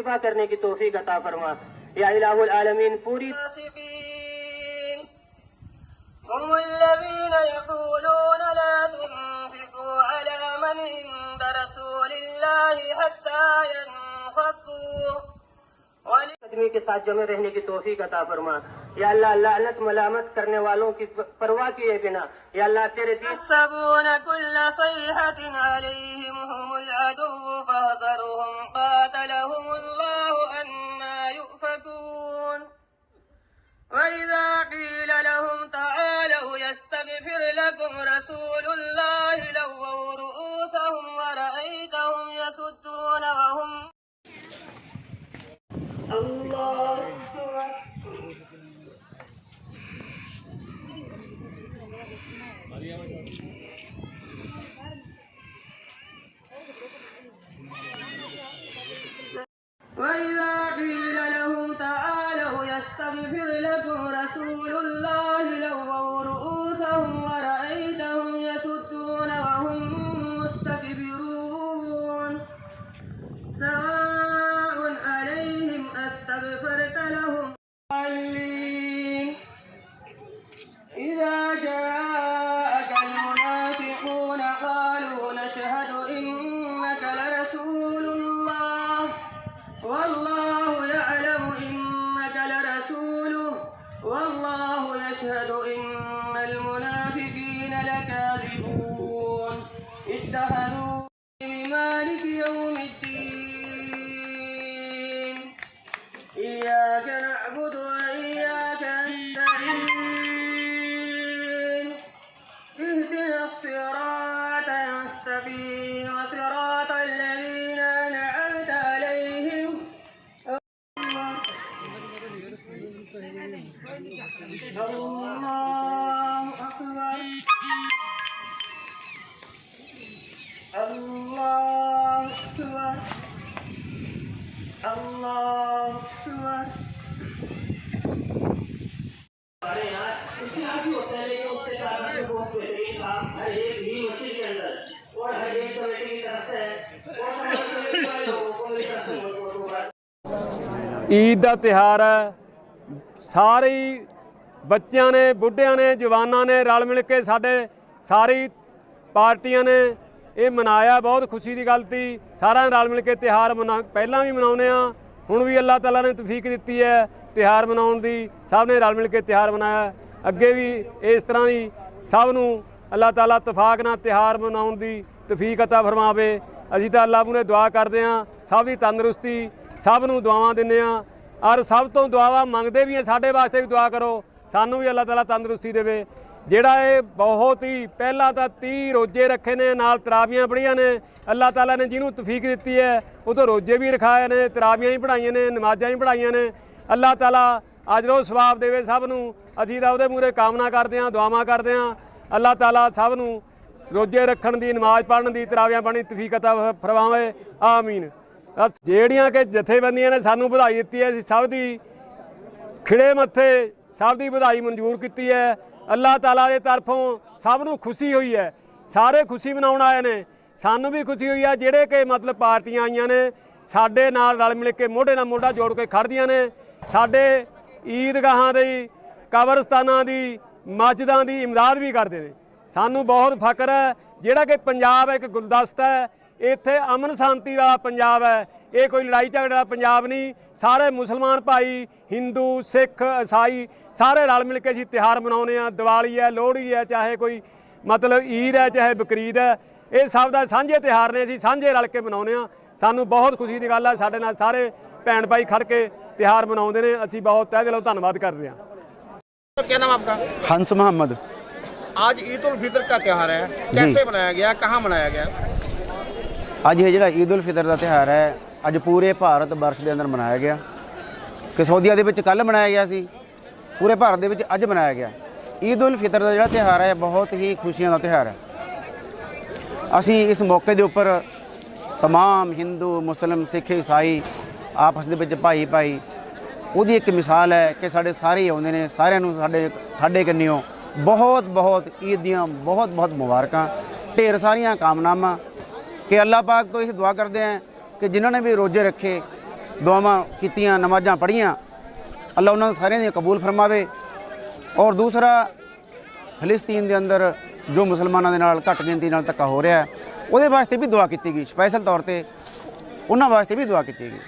اتباع کرنے کی توفیق عطا فرما۔ یا الہ العالمین پوری هم الذين يقولون لا تنفقوا على من عند رسول الله حتى ينفقوا آدمی کے ساتھ جمع رہنے کی توفیق عطا فرما۔ یا اللہ لعنت ملامت کرنے والوں کی پرواہ کیے بنا۔ یا اللہ تیرے دین سبون كل صيحة عليهم هم العدو فاحذرهم قاتلهم الله أنا يؤفكون۔ وإذا قيل لهم تعالوا يستغفر لكم رسول الله لووا رؤوسهم ورأيتهم يسدون وهم الله والله يعلم إنك لرسوله. والله يشهد إن المنافقين لكاذبون. اتخذوا اللہ عید کا تہوار ہے۔ ਸਾਰੇ ਬੱਚਿਆਂ ਨੇ, ਬੁੱਢਿਆਂ ਨੇ, ਜਵਾਨਾਂ ਨੇ ਰਲ ਮਿਲ ਕੇ ਸਾਡੇ ਸਾਰੀ ਪਾਰਟੀਆਂ ਨੇ ਇਹ ਮਨਾਇਆ, ਬਹੁਤ ਖੁਸ਼ੀ ਦੀ ਗੱਲ ਤੀ ਸਾਰਿਆਂ ਨੇ ਰਲ ਮਿਲ ਕੇ ਤਿਹਾਰ ਮਨਾ, ਪਹਿਲਾਂ ਵੀ ਮਨਾਉਨੇ ਆ ਹੁਣ ਵੀ ਅੱਲਾਹ ਤਾਲਾ ਨੇ ਤੌਫੀਕ ਦਿੱਤੀ ਹੈ ਤਿਹਾਰ ਮਨਾਉਣ ਦੀ। ਸਭ ਨੇ ਰਲ ਮਿਲ ਕੇ ਤਿਹਾਰ ਮਨਾਇਆ। ਅੱਗੇ ਵੀ ਇਸ ਤਰ੍ਹਾਂ ਹੀ ਸਭ ਨੂੰ ਅੱਲਾਹ ਤਾਲਾ ਤਫਾਕ ਨਾਲ ਤਿਹਾਰ ਮਨਾਉਣ ਦੀ ਤੌਫੀਕ ਅਤਾ ਫਰਮਾਵੇ। ਅਸੀਂ ਤਾਂ ਅੱਲਾਹ ਮੂਹਰੇ ਦੁਆ ਕਰਦੇ ਹਾਂ, ਸਭ ਦੀ ਤੰਦਰੁਸਤੀ, ਸਭ ਨੂੰ ਦੁਆਵਾਂ ਦਿੰਦੇ ਆ ਔਰ ਸਭ ਤੋਂ ਦੁਆਵਾਂ ਮੰਗਦੇ ਵੀ ਆ, ਸਾਡੇ ਵਾਸਤੇ ਵੀ ਦੁਆ ਕਰੋ, ਸਾਨੂੰ ਵੀ ਅੱਲਾਹ ਤਾਲਾ ਤੰਦਰੁਸਤੀ ਦੇਵੇ। ਜਿਹੜਾ ਇਹ ਬਹੁਤ ਹੀ ਪਹਿਲਾਂ ਤਾਂ 30 ਰੋਜੇ ਰੱਖੇ ਨੇ, ਨਾਲ ਤਰਾਵੀਆਂ ਪੜੀਆਂ ਨੇ, ਅੱਲਾਹ ਤਾਲਾ ਨੇ ਜਿਹਨੂੰ ਤਫੀਕ ਦਿੱਤੀ ਹੈ, ਉਹ ਤੋਂ ਰੋਜੇ ਵੀ ਰਖਾਏ ਨੇ, ਤਰਾਵੀਆਂ ਵੀ ਪੜਾਈਆਂ ਨੇ, ਨਮਾਜ਼ਾਂ ਵੀ ਪੜਾਈਆਂ ਨੇ। ਅੱਲਾਹ ਤਾਲਾ ਅੱਜ ਰੋਜ਼ ਸਵਾਬ ਦੇਵੇ ਸਭ ਨੂੰ। ਅਸੀਂ ਤਾਂ ਉਹਦੇ ਮੂਰੇ ਕਾਮਨਾ ਕਰਦੇ ਹਾਂ, ਦੁਆਵਾਂ ਕਰਦੇ ਹਾਂ। ਅੱਲਾਹ ਤਾਲਾ ਸਭ ਨੂੰ ਰੋਜੇ ਰੱਖਣ ਦੀ, ਨਮਾਜ਼ ਪੜ੍ਹਨ ਦੀ, ਤਰਾਵੀਆਂ ਪੜ੍ਹਨ ਦੀ ਤੌਫੀਕ ਅਤਾ ਫਰਮਾਵੇ। ਆਮੀਨ। ਜਿਹੜੀਆਂ ਕਿ ਜਥੇਬੰਦੀਆਂ ਨੇ ਸਾਨੂੰ ਵਧਾਈ ਦਿੱਤੀ ਹੈ, ਅਸੀਂ ਸਭ ਦੀ ਖਿੜੇ ਮੱਥੇ ਸਭ ਦੀ ਵਧਾਈ ਮਨਜ਼ੂਰ ਕੀਤੀ ਹੈ। ਅੱਲਾਹ ਤਾਲਾ ਦੇ ਤਰਫੋਂ ਸਭ ਨੂੰ ਖੁਸ਼ੀ ਹੋਈ ਹੈ। ਸਾਰੇ ਖੁਸ਼ੀ ਮਨਾਉਣ ਆਏ ਨੇ। ਸਾਨੂੰ ਵੀ ਖੁਸ਼ੀ ਹੋਈ ਹੈ ਜਿਹੜੇ ਕਿ ਮਤਲਬ ਪਾਰਟੀਆਂ ਆਈਆਂ ਨੇ, ਸਾਡੇ ਨਾਲ ਰਲ ਮਿਲ ਕੇ ਮੋਢੇ ਨਾਲ ਮੋਢਾ ਜੋੜ ਕੇ ਖੜਦੀਆਂ ਨੇ। ਸਾਡੇ ਈਦਗਾਹਾਂ ਦੀ, ਕਬਰਸਤਾਨਾਂ ਦੀ, ਮਸਜਿਦਾਂ ਦੀ ਇਮਦਾਦ ਵੀ ਕਰਦੇ ਨੇ। ਸਾਨੂੰ ਬਹੁਤ ਫਕਰ ਹੈ, ਜਿਹੜਾ ਕਿ ਪੰਜਾਬ ਇੱਕ ਗੁਲਦਸਤਾ ਹੈ ਇੱਥੇ ਅਮਨ ਸ਼ਾਂਤੀ ਵਾਲਾ ਪੰਜਾਬ ਹੈ ਇਹ ਕੋਈ ਲੜਾਈ ਝਗੜੇ ਵਾਲਾ ਪੰਜਾਬ ਨਹੀਂ ਸਾਰੇ ਮੁਸਲਮਾਨ ਭਾਈ ਹਿੰਦੂ ਸਿੱਖ ਈਸਾਈ ਸਾਰੇ ਰਲ ਮਿਲ ਕੇ ਅਸੀਂ ਤਿਉਹਾਰ ਮਨਾਉਂਦੇ ਆ ਦੀਵਾਲੀ ਹੈ ਲੋਹੜੀ ਹੈ ਚਾਹੇ ਕੋਈ ਮਤਲਬ ਈਦ ਹੈ ਚਾਹੇ ਬਕਰੀਦ ਹੈ ਇਹ ਸਭ ਦਾ ਸਾਂਝੇ ਤਿਉਹਾਰ ਨੇ ਅਸੀਂ ਸਾਂਝੇ ਰਲ ਕੇ ਮਨਾਉਂਦੇ ਆ ਸਾਨੂੰ ਬਹੁਤ ਖੁਸ਼ੀ ਦੀ ਗੱਲ ਹੈ ਸਾਡੇ ਨਾਲ ਸਾਰੇ ਭੈਣ ਭਾਈ ਖੜ ਕੇ ਤਿਉਹਾਰ ਮਨਾਉਂਦੇ ਨੇ ਅਸੀਂ ਬਹੁਤ ਤਹਿ ਦਿਲੋਂ ਧੰਨਵਾਦ ਕਰਦੇ ਹਾਂ क्या नाम आपका हंस मोहम्मद आज ईद उल फितर का त्यौहार है कैसे मनाया गया कहाँ मनाया गया ਅੱਜ ਇਹ ਜਿਹੜਾ ਈਦ ਉਲ ਫਿਤਰ ਦਾ ਤਿਉਹਾਰ ਹੈ ਅੱਜ ਪੂਰੇ ਭਾਰਤ ਵਰਸ਼ ਦੇ ਅੰਦਰ ਮਨਾਇਆ ਗਿਆ ਕਸੌਦੀਆ ਦੇ ਵਿੱਚ ਕੱਲ ਮਨਾਇਆ ਗਿਆ ਸੀ ਪੂਰੇ ਭਾਰਤ ਦੇ ਵਿੱਚ ਅੱਜ ਮਨਾਇਆ ਗਿਆ ਈਦ ਉਲ ਫਿਤਰ ਦਾ ਜਿਹੜਾ ਤਿਉਹਾਰ ਹੈ ਬਹੁਤ ਹੀ ਖੁਸ਼ੀਆਂ ਦਾ ਤਿਉਹਾਰ ਹੈ ਅਸੀਂ ਇਸ ਮੌਕੇ ਦੇ ਉੱਪਰ तमाम ਹਿੰਦੂ ਮੁਸਲਮ ਸਿੱਖ ਈਸਾਈ ਆਪਸ ਦੇ ਵਿੱਚ ਭਾਈ ਭਾਈ ਉਹਦੀ ਇੱਕ ਮਿਸਾਲ ਹੈ ਕਿ ਸਾਡੇ ਸਾਰੇ ਹੀ ਆਉਂਦੇ ਨੇ ਸਾਰਿਆਂ ਨੂੰ ਸਾਡੇ ਸਾਡੇ ਕੰਨਿਓ ਬਹੁਤ ਬਹੁਤ ਈਦ ਦੀਆਂ ਬਹੁਤ ਬਹੁਤ ਮੁਬਾਰਕਾਂ ਢੇਰ ਸਾਰੀਆਂ ਕਾਮਨਾਵਾਂ ਕਿ ਅੱਲਾਹ ਪਾਕ ਤੋਂ ਇਹ ਦੁਆ ਕਰਦੇ ਹਾਂ ਕਿ ਜਿਨ੍ਹਾਂ ਨੇ ਵੀ ਰੋਜ਼ੇ ਰੱਖੇ, ਦੁਆਵਾਂ ਕੀਤੀਆਂ, ਨਮਾਜ਼ਾਂ ਪੜ੍ਹੀਆਂ ਅੱਲਾ ਉਹਨਾਂ ਸਾਰਿਆਂ ਦੀਆਂ ਕਬੂਲ ਫਰਮਾਵੇ। ਔਰ ਦੂਸਰਾ, ਫਲਸਤੀਨ ਦੇ ਅੰਦਰ ਜੋ ਮੁਸਲਮਾਨਾਂ ਦੇ ਨਾਲ ਘੱਟ ਗਿਣਤੀ ਨਾਲ ਧੱਕਾ ਹੋ ਰਿਹਾ ਉਹਦੇ ਵਾਸਤੇ ਵੀ ਦੁਆ ਕੀਤੀ ਗਈ। ਸਪੈਸ਼ਲ ਤੌਰ ਤੇ ਉਹਨਾਂ ਵਾਸਤੇ ਵੀ ਦੁਆ ਕੀਤੀ ਗਈ।